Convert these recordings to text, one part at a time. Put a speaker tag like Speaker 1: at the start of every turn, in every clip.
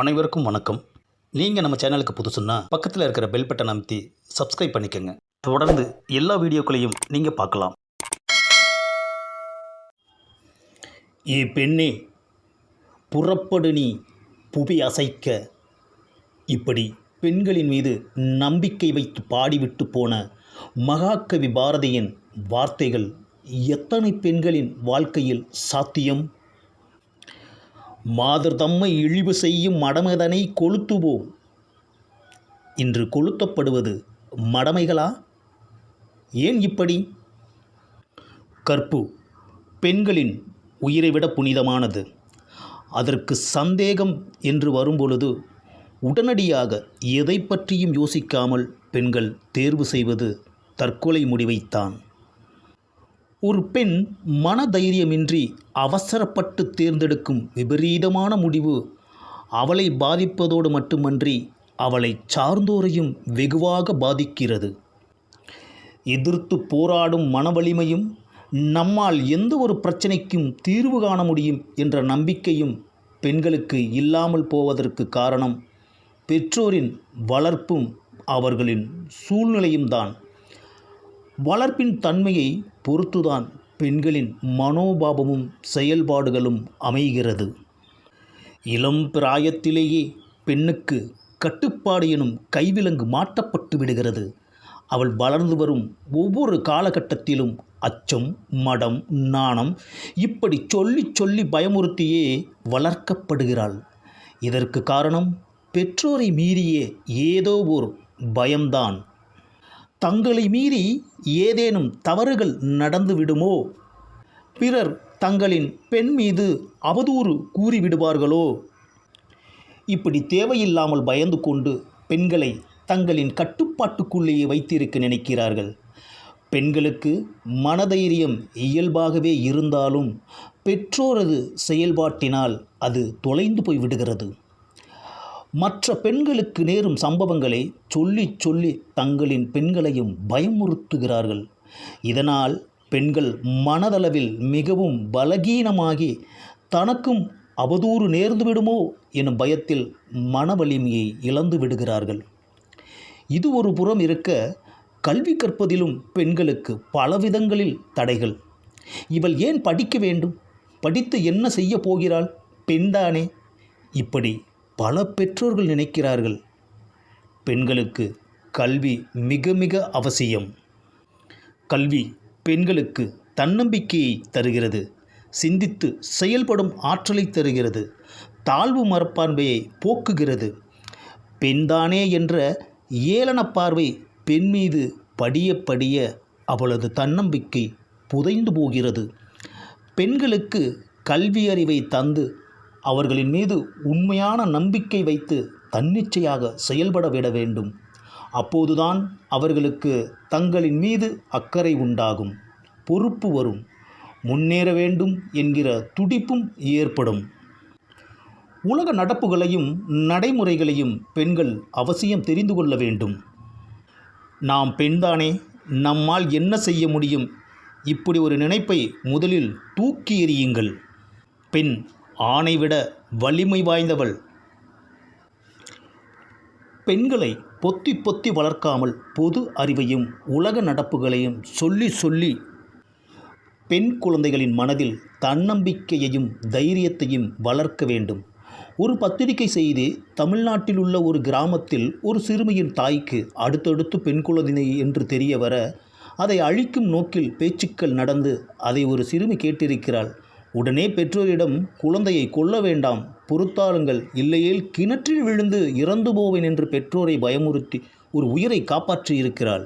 Speaker 1: அனைவருக்கும் வணக்கம். நீங்கள் நம்ம சேனலுக்கு புதுசுன்னா பக்கத்தில் இருக்கிற பெல் பட்டன் அமைத்தி சப்ஸ்கிரைப் பண்ணிக்கோங்க. தொடர்ந்து எல்லா வீடியோக்களையும் நீங்கள் பார்க்கலாம். ஏ பெண்ணே புறப்படு நீ புவி அசைக்க. இப்படி பெண்களின் மீது நம்பிக்கை வைத்து பாடிவிட்டு போன மகாகவி பாரதியின் வார்த்தைகள் எத்தனை பெண்களின் வாழ்க்கையில் சாத்தியம்? மாதர் தம்மை இழிவு செய்யும் மடமதனை கொளுத்துவோம். இன்று கொளுத்தப்படுவது மடமைகளா? ஏன் இப்படி? கற்பு பெண்களின் உயிரை விட புனிதமானது. அதற்கு சந்தேகம் என்று வரும்பொழுது உடனடியாக எதை பற்றியும் யோசிக்காமல் பெண்கள் தேர்வு செய்வது தற்கொலை முடிவைத்தான். ஒரு பெண் மனதைரியமின்றி அவசரப்பட்டு தேர்ந்தெடுக்கும் விபரீதமான முடிவு. அவளை பாதிப்பதோடு மட்டுமன்றி அவளை சார்ந்தோரையும் வெகுவாக பாதிக்கிறது. எதிர்த்து போராடும் மனவலிமையும் நம்மால் எந்த ஒரு பிரச்சனைக்கும் தீர்வு காண முடியும் என்ற நம்பிக்கையும் பெண்களுக்கு இல்லாமல் போவதற்கு காரணம் பெற்றோரின் வளர்ப்பும் அவர்களின் சூழ்நிலையும் தான் வளர்ப்பின் தன்மையை பொறுத்துதான் பெண்களின் மனோபாவமும் செயல்பாடுகளும் அமைகிறது. இளம் பிராயத்திலேயே பெண்ணுக்கு கட்டுப்பாடு எனும் கைவிலங்கு மாட்டப்பட்டு விடுகிறது. அவள் வளர்ந்து வரும் ஒவ்வொரு காலகட்டத்திலும் அச்சம் மடம் நாணம் இப்படி சொல்லி சொல்லி பயமுறுத்தியே வளர்க்கப்படுகிறாள். இதற்கு காரணம் பெற்றோரை மீறிய ஏதோ ஒரு பயம்தான். தங்களை மீறி ஏதேனும் தவறுகள் நடந்து விடுமோ? பிறர் தங்களின் பெண் மீது அவதூறு கூறிவிடுவார்களோ? இப்படி தேவையில்லாமல் பயந்து கொண்டு பெண்களை தங்களின் கட்டுப்பாட்டுக்குள்ளேயே வைத்திருக்க நினைக்கிறார்கள். பெண்களுக்கு மனதைரியம் இயல்பாகவே இருந்தாலும் பெற்றோரது செயல்பாட்டினால் அது தொலைந்து போய் விடுகிறது. மற்ற பெண்களுக்கு நேரும் சம்பவங்களை சொல்லி சொல்லி தங்களின் பெண்களையும் பயமுறுத்துகிறார்கள். இதனால் பெண்கள் மனதளவில் மிகவும் பலகீனமாகி தனக்கும் அவதூறு நேர்ந்து விடுமோ எனும் பயத்தில் மன வலிமையை இழந்து விடுகிறார்கள். இது ஒரு புறம் இருக்க கல்வி கற்பதிலும் பெண்களுக்கு பலவிதங்களில் தடைகள். இவள் ஏன் படிக்க வேண்டும்? படித்து என்ன செய்ய போகிறாள்? பெண்தானே? இப்படி பல பெற்றோர்கள் நினைக்கிறார்கள். பெண்களுக்கு கல்வி மிக மிக அவசியம். கல்வி பெண்களுக்கு தன்னம்பிக்கையை தருகிறது. சிந்தித்து செயல்படும் ஆற்றலை தருகிறது. தாழ்வு மரப்பான்மையை போக்குகிறது. பெண்தானே என்ற ஏளன பார்வை பெண் மீது படிய படிய அவளது தன்னம்பிக்கை புதைந்து போகிறது. பெண்களுக்கு கல்வி அறிவை தந்து அவர்களின் மீது உண்மையான நம்பிக்கை வைத்து தன்னிச்சையாக செயல்பட விட வேண்டும். அப்போதுதான் அவர்களுக்கு தங்களின் மீது அக்கறை உண்டாகும். பொறுப்பு வரும். முன்னேற வேண்டும் என்கிற துடிப்பும் ஏற்படும். உலக நடப்புகளையும் நடைமுறைகளையும் பெண்கள் அவசியம் தெரிந்து கொள்ள வேண்டும். நாம் பெண்தானே நம்மால் என்ன செய்ய முடியும்? இப்படி ஒரு நினைப்பை முதலில் தூக்கி எறியுங்கள். பெண் ஆணை விட வலிமை வாய்ந்தவள். பெண்களை பொத்தி பொத்தி வளர்க்காமல் பொது அறிவையும் உலக நடப்புகளையும் சொல்லி சொல்லி பெண் குழந்தைகளின் மனதில் தன்னம்பிக்கையையும் தைரியத்தையும் வளர்க்க வேண்டும். ஒரு பத்திரிகை செய்தி தமிழ்நாட்டில் உள்ள ஒரு கிராமத்தில் ஒரு சிறுமியின் தாய்க்கு அடுத்தடுத்து பெண் குழந்தை என்று தெரிய வர அதை அழிக்கும் நோக்கில் பேச்சுக்கள் நடந்து அதை ஒரு சிறுமி கேட்டிருக்கிறாள். உடனே பெற்றோரிடம் குழந்தையை கொல்ல வேண்டாம் பொறுத்தாளுங்கள் இல்லையேல் கிணற்றில் விழுந்து இறந்து போவேன் என்று பெற்றோரை பயமுறுத்தி ஒரு உயிரை காப்பாற்றியிருக்கிறாள்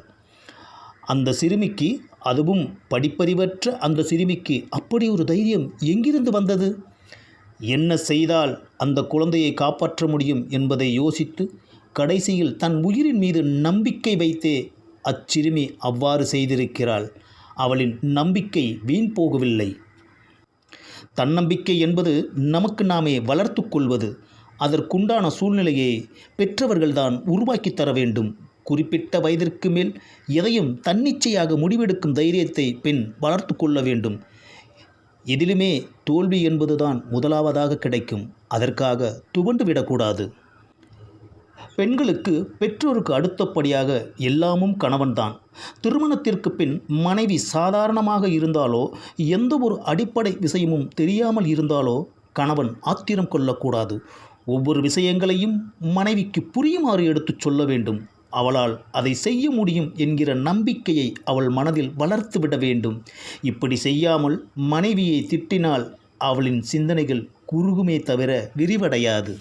Speaker 1: அந்த சிறுமிக்கு அதுவும் படிப்பறிவற்ற அந்த சிறுமிக்கு அப்படி ஒரு தைரியம் எங்கிருந்து வந்தது? என்ன செய்தால் அந்த குழந்தையை காப்பாற்ற முடியும் என்பதை யோசித்து கடைசியில் தன் உயிரின் மீது நம்பிக்கை வைத்தே அச்சிறுமி அவ்வாறு செய்திருக்கிறாள். அவளின் நம்பிக்கை வீண் போகவில்லை. தன்னம்பிக்கை என்பது நமக்கு நாமே வளர்த்து கொள்வது. அதற்குண்டான சூழ்நிலையை பெற்றவர்கள்தான் உருவாக்கி தர வேண்டும். குறிப்பிட்ட வயதிற்கு மேல் எதையும் தன்னிச்சையாக முடிவெடுக்கும் தைரியத்தை பெண் வளர்த்து கொள்ள வேண்டும். எதிலுமே தோல்வி என்பதுதான் முதலாவதாக கிடைக்கும். அதற்காக துவண்டு விடக்கூடாது. பெண்களுக்கு பெற்றோருக்கு அடுத்தபடியாக எல்லாமும் கணவன்தான். திருமணத்திற்கு பின் மனைவி சாதாரணமாக இருந்தாலோ எந்த ஒரு அடிப்படை விஷயமும் தெரியாமல் இருந்தாலோ கணவன் ஆத்திரம் கொள்ளக்கூடாது. ஒவ்வொரு விஷயங்களையும் மனைவிக்கு புரியுமாறு எடுத்துச் சொல்ல வேண்டும். அவளால் அதை செய்ய முடியும் என்கிற நம்பிக்கையை அவள் மனதில் வளர்த்து விட வேண்டும். இப்படி செய்யாமல் மனைவியை திட்டினால் அவளின் சிந்தனைகள் குறுகுமே தவிர விரிவடையாது.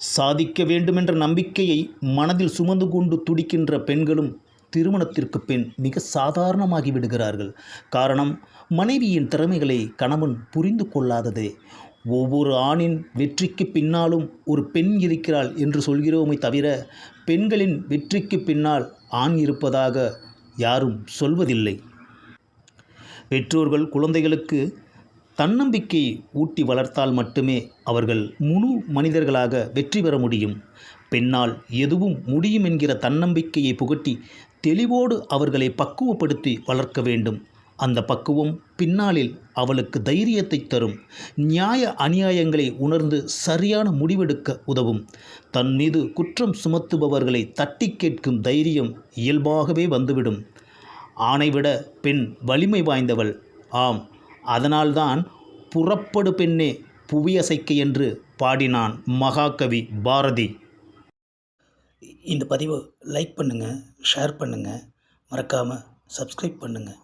Speaker 1: சாதிக்க வேண்டுமென்ற நம்பிக்கையை மனதில் சுமந்து கொண்டு துடிக்கின்ற பெண்களும் திருமணத்திற்கு பின் மிக சாதாரணமாகி விடுகிறார்கள். காரணம் மனைவியின் திறமைகளை கணவன் புரிந்து கொள்ளாததே. ஒவ்வொரு ஆணின் வெற்றிக்கு பின்னாலும் ஒரு பெண் இருக்கிறாள் என்று சொல்கிறோமே தவிர பெண்களின் வெற்றிக்கு பின்னால் ஆண் இருப்பதாக யாரும் சொல்வதில்லை. பெற்றோர்கள் குழந்தைகளுக்கு தன்னம்பிக்கை ஊட்டி வளர்த்தால் மட்டுமே அவர்கள் முழு மனிதர்களாக வெற்றி பெற முடியும். பெண்ணால் எதுவும் முடியும் என்கிற தன்னம்பிக்கையை புகட்டி தெளிவோடு அவர்களை பக்குவப்படுத்தி வளர்க்க வேண்டும். அந்த பக்குவம் பின்னாளில் அவளுக்கு தைரியத்தை தரும். நியாய அநியாயங்களை உணர்ந்து சரியான முடிவெடுக்க உதவும். தன் மீது குற்றம் சுமத்துபவர்களை தட்டி கேட்கும் தைரியம் இயல்பாகவே வந்துவிடும். ஆணைவிட பெண் வலிமை வாய்ந்தவள். ஆம் அதனால்தான் புறப்படு பெண்ணே புவியசைக்க என்று பாடினான் மகாகவி பாரதி. இந்த பதிவை லைக் பண்ணுங்கள் ஷேர் பண்ணுங்கள் மறக்காமல் சப்ஸ்கிரைப் பண்ணுங்கள்